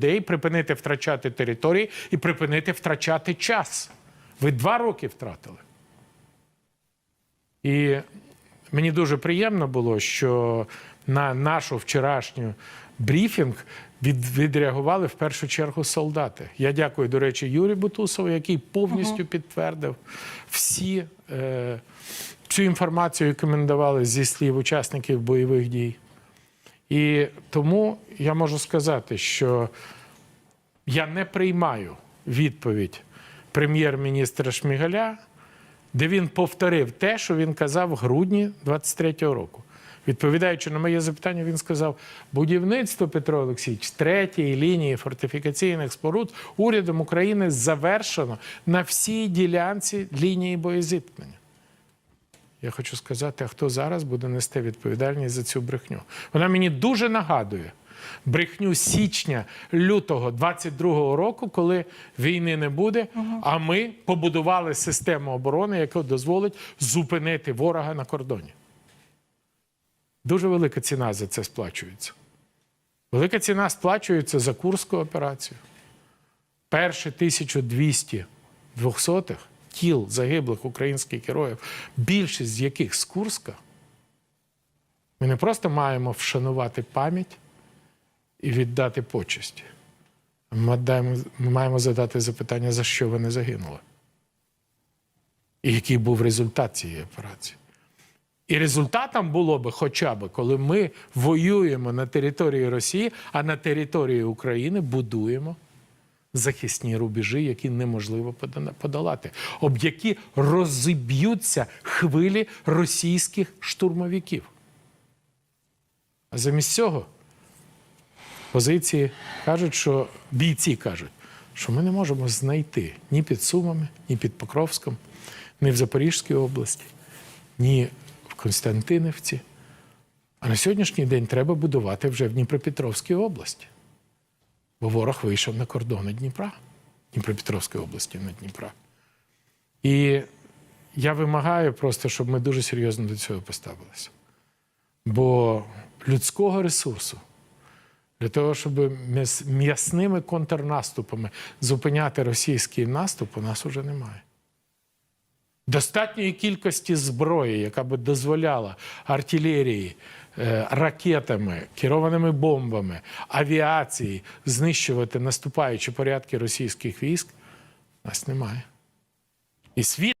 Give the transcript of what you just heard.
людей, припинити втрачати території і припинити втрачати час. Ви два роки втратили. І мені дуже приємно було, що на нашу вчорашню брифінг від, відреагували в першу чергу солдати. Я дякую, до речі, Юрію Бутусову, який повністю підтвердив всі, е, всю інформацію, яку ми надавали зі слів учасників бойових дій. І тому я можу сказати, що я не приймаю відповідь прем'єр-міністра Шмигаля, де він повторив те, що він казав в грудні 23-го року. Відповідаючи на моє запитання, він сказав: будівництво Петро Олексійович третьої лінії фортифікаційних споруд урядом України завершено на всій ділянці лінії боєзіткнення. Я хочу сказати, а хто зараз буде нести відповідальність за цю брехню? Вона мені дуже нагадує брехню січня лютого 22-го року, коли війни не буде. А ми побудували систему оборони, яка дозволить зупинити ворога на кордоні. Дуже велика ціна за це сплачується. Велика ціна сплачується за Курську операцію. Перші 1200 двохсотих тіл загиблих українських героїв, більшість з яких з Курська, ми не просто маємо вшанувати пам'ять і віддати почесть. Ми, маємо, ми маємо задати запитання, за що вони загинули. І який був результат цієї операції. І результатом було би хоча б, коли ми воюємо на території Росії, а на території України будуємо захисні рубежі, які неможливо подолати, об які розіб'ються хвилі російських штурмовиків. А замість цього позиції кажуть, що бійці кажуть, що ми не можемо знайти ні під Сумами, ні під Покровськом, ні в Запорізькій області, ні в Константинівці. А на сьогоднішній день треба будувати вже в Дніпропетровській області. Бо ворог вийшов на кордони Дніпра, Дніпропетровської області на Дніпра. І я вимагаю просто, щоб ми дуже серйозно до цього поставилися. Бо людського ресурсу для того, щоб м'яс- м'ясними контрнаступами зупиняти російський наступ, у нас вже немає. Достатньої кількості зброї, яка би дозволяла артилерії, ракетами, керованими бомбами, авіації знищувати наступаючі порядки російських військ, нас немає. І світ.